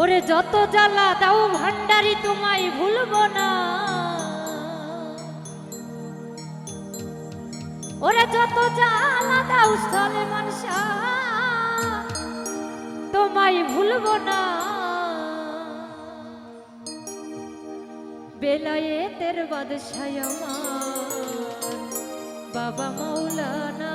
ওরে যত জ্বালা দাও ভান্ডারি তোমায় ভুলবো না। ওরে যত জ্বালা দাও স্থলে মানসা, তোমায় ভুলবো না। বেলায়েতের বাদশায় আমার বাবা মৌলানা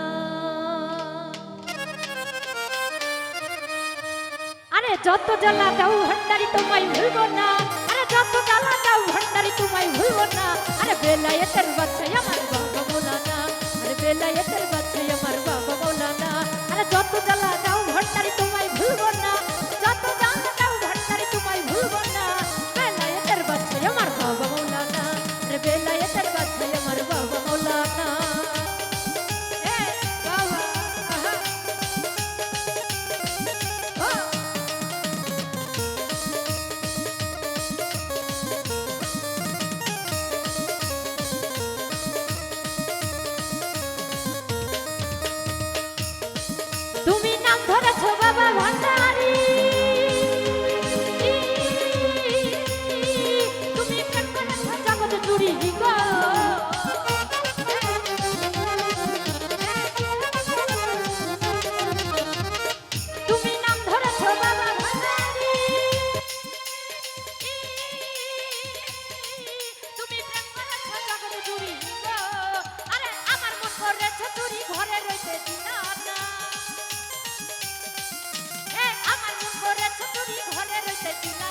আরে যত জ্বালা দাও ভান্ডারি তোমায় ভুলব না। আরে যত জ্বালা দাও ভান্ডারি তোমায় ভুলব না। আরে বেলায়েতের বাচ্চাই আমার বাবা মৌলানা আরে বেলায়েতের বাচ্চাই আমার বাবা মৌলানা আরে যত জ্বালা দাও করেছ চুরি ঘরে রইতে দিনা না আমার দিনা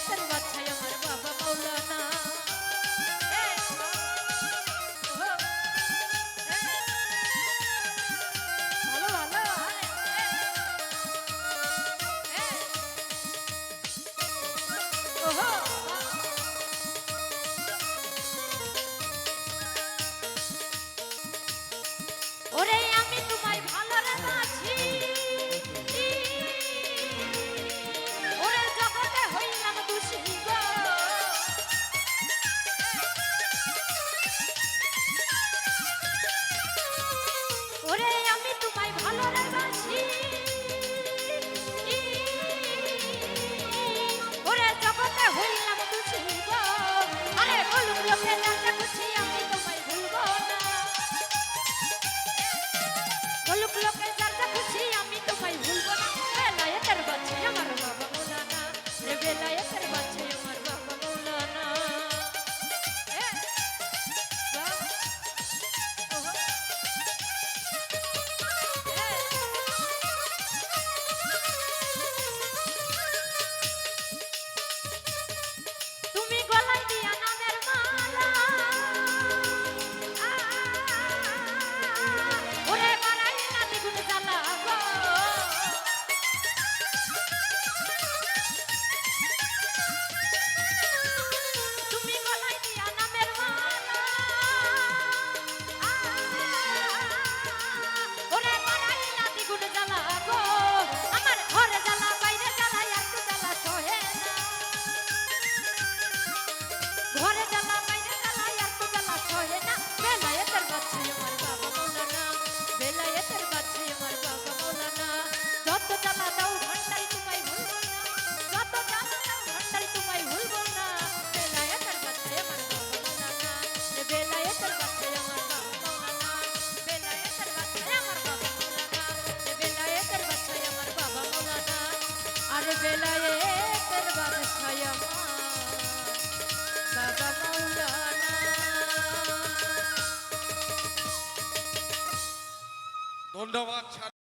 বেলায়েতের বাচ্চাই আমার বাবা মৌলানা ওরে আমি তোমায় ভালো ধন্যবাদ।